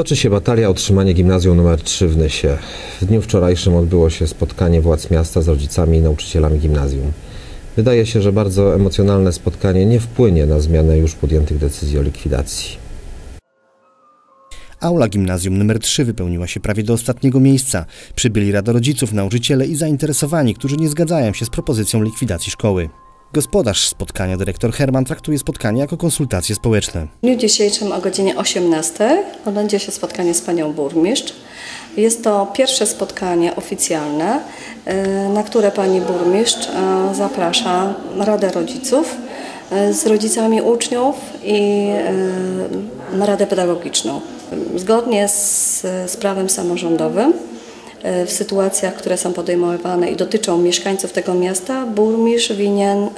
Toczy się batalia o utrzymanie gimnazjum nr 3 w Nysie. W dniu wczorajszym odbyło się spotkanie władz miasta z rodzicami i nauczycielami gimnazjum. Wydaje się, że bardzo emocjonalne spotkanie nie wpłynie na zmianę już podjętych decyzji o likwidacji. Aula gimnazjum nr 3 wypełniła się prawie do ostatniego miejsca. Przybyli rada rodziców, nauczyciele i zainteresowani, którzy nie zgadzają się z propozycją likwidacji szkoły. Gospodarz spotkania, dyrektor Herman, traktuje spotkanie jako konsultacje społeczne. W dniu dzisiejszym o godzinie 18 odbędzie się spotkanie z panią burmistrz. Jest to pierwsze spotkanie oficjalne, y, na które pani burmistrz y, zaprasza Radę Rodziców y, z rodzicami uczniów i Radę Pedagogiczną. Zgodnie z, z prawem samorządowym e, w sytuacjach, które są podejmowane i dotyczą mieszkańców tego miasta, burmistrz winien e,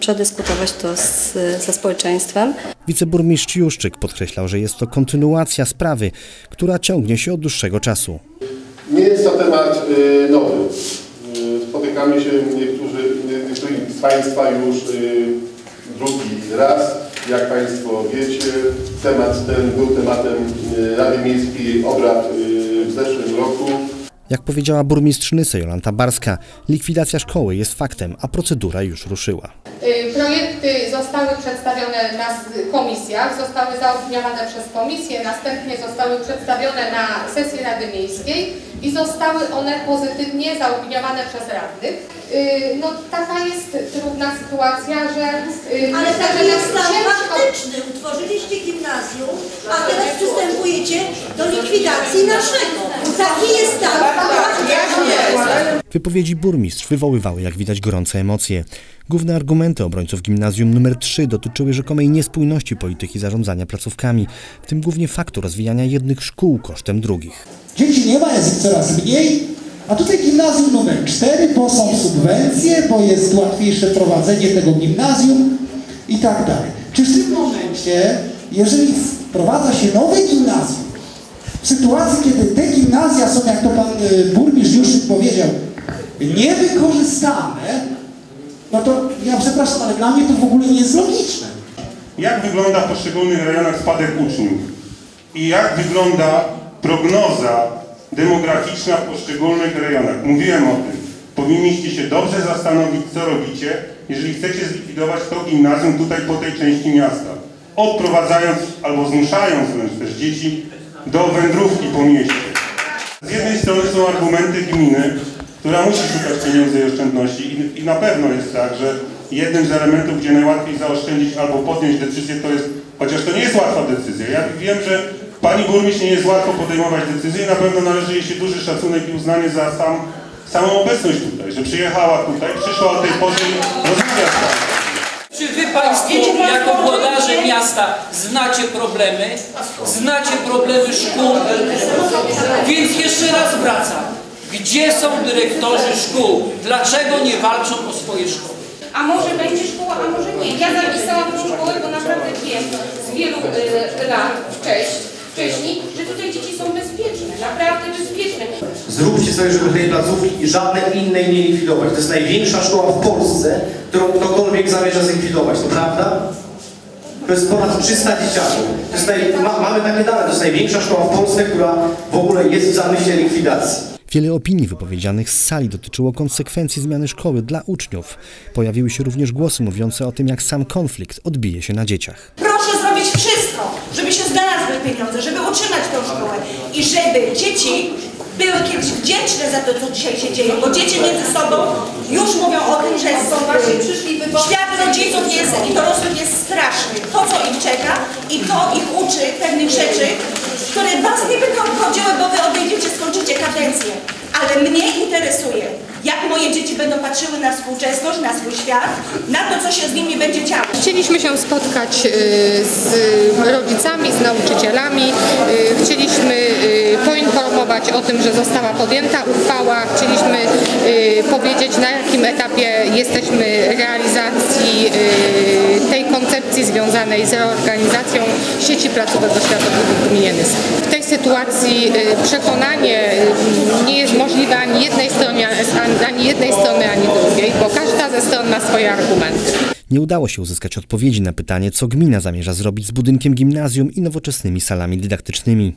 przedyskutować to z, ze społeczeństwem. Wiceburmistrz Juszczyk podkreślał, że jest to kontynuacja sprawy, która ciągnie się od dłuższego czasu. Nie jest to temat y, nowy. Spotykamy się niektórzy, niektórzy z Państwa już drugi raz. Jak Państwo wiecie, temat ten był tematem Rady Miejskiej obrad zeszłym roku. Jak powiedziała burmistrz Nysy Jolanta Barska, likwidacja szkoły jest faktem, a procedura już ruszyła. Y, Projekty zostały przedstawione na komisjach, zostały zaopiniowane przez komisję, następnie zostały przedstawione na sesji Rady Miejskiej i zostały one pozytywnie zaopiniowane przez radnych. Y, No taka jest trudna sytuacja, że y, Ale myślę, taki że jest stan ciężko faktyczny. Utworzyliście gimnazjum, a teraz przystępujecie do likwidacji naszego. Taki jest stan faktyczny. Wypowiedzi burmistrz wywoływały, jak widać, gorące emocje. Główne argumenty obrońców gimnazjum nr 3 dotyczyły rzekomej niespójności polityki zarządzania placówkami, w tym głównie faktu rozwijania jednych szkół kosztem drugich. Dzieci nie ma, jest ich coraz mniej, a tutaj gimnazjum numer 4, bo są subwencje, bo jest łatwiejsze prowadzenie tego gimnazjum i tak dalej. Czy w tym momencie, jeżeli wprowadza się nowe gimnazjum, w sytuacji, kiedy te gimnazja są, jak to pan y, burmistrz Juszyk powiedział, niewykorzystane, no to ja przepraszam, ale dla mnie to w ogóle nie jest logiczne. jak wygląda w poszczególnych rejonach spadek uczniów i jak wygląda prognoza demograficzna w poszczególnych rejonach. Mówiłem o tym. Powinniście się dobrze zastanowić, co robicie, jeżeli chcecie zlikwidować to gimnazjum tutaj po tej części miasta. Odprowadzając albo zmuszając wręcz też dzieci do wędrówki po mieście. Z jednej strony są argumenty gminy, która musi szukać pieniędzy i oszczędności i, i na pewno jest tak, że jednym z elementów, gdzie najłatwiej zaoszczędzić albo podjąć decyzję, to jest, chociaż to nie jest łatwa decyzja. Ja wiem, że pani burmistrz nie jest łatwo podejmować decyzje i na pewno należy jej się duży szacunek i uznanie za sam, samą obecność tutaj, że przyjechała tutaj, przyszła o tej porze i rozmawia z. Czy wy Państwo, jako włodarze miasta, znacie problemy? Znacie problemy szkół? Więc jeszcze raz wracam. Gdzie są dyrektorzy szkół? Dlaczego nie walczą o swoje szkoły? A może będzie szkoła, a może nie. Ja zapisałam tą szkołę, bo naprawdę wiem z wielu y, lat wcześniej, wcześniej, że tutaj dzieci są bezpieczne, naprawdę bezpieczne. Zróbcie sobie, żeby tej placówki żadnej innej nie likwidować. To jest największa szkoła w Polsce, którą ktokolwiek zamierza zlikwidować, to prawda? To jest ponad 300 dzieciaków. To jest naj... Ma, mamy takie dane, to jest największa szkoła w Polsce, która w ogóle jest w zamyśle likwidacji. Wiele opinii wypowiedzianych z sali dotyczyło konsekwencji zmiany szkoły dla uczniów. Pojawiły się również głosy mówiące o tym, jak sam konflikt odbije się na dzieciach. Proszę zrobić wszystko, żeby się znalazły pieniądze, żeby utrzymać tą szkołę i żeby dzieci były kiedyś wdzięczne za to, co dzisiaj się dzieje, bo dzieci między sobą już mówią o tym, że są świat rodziców jest, i dorosłych jest straszny. To, co ich czeka i to ich uczy pewnych rzeczy, które was nie będą obchodziły, bo wy odejdziecie, skończycie kadencję. Ale mnie interesuje, jak moje dzieci będą patrzyły na współczesność, na swój świat, na to, co się z nimi będzie działo. Chcieliśmy się spotkać y, z rodzicami, z nauczycielami. Y, Chcieliśmy y, poinformować o tym, że została podjęta uchwała. Chcieliśmy y, powiedzieć, na jakim etapie jesteśmy realizacji y, tej koncepcji związanej z reorganizacją sieci placówek oświatowych w gminie Nysa. W tej sytuacji y, przekonanie y, nie jest możliwe ani jednej stronie, ani jednej strony, ani drugiej, bo każda ze stron ma swoje argumenty. Nie udało się uzyskać odpowiedzi na pytanie, co gmina zamierza zrobić z budynkiem gimnazjum i nowoczesnymi salami dydaktycznymi.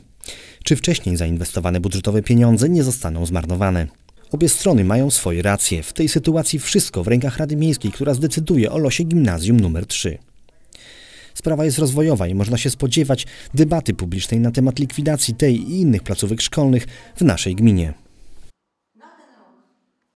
Czy wcześniej zainwestowane budżetowe pieniądze nie zostaną zmarnowane? Obie strony mają swoje racje. W tej sytuacji wszystko w rękach Rady Miejskiej, która zdecyduje o losie gimnazjum numer 3. Sprawa jest rozwojowa i można się spodziewać debaty publicznej na temat likwidacji tej i innych placówek szkolnych w naszej gminie.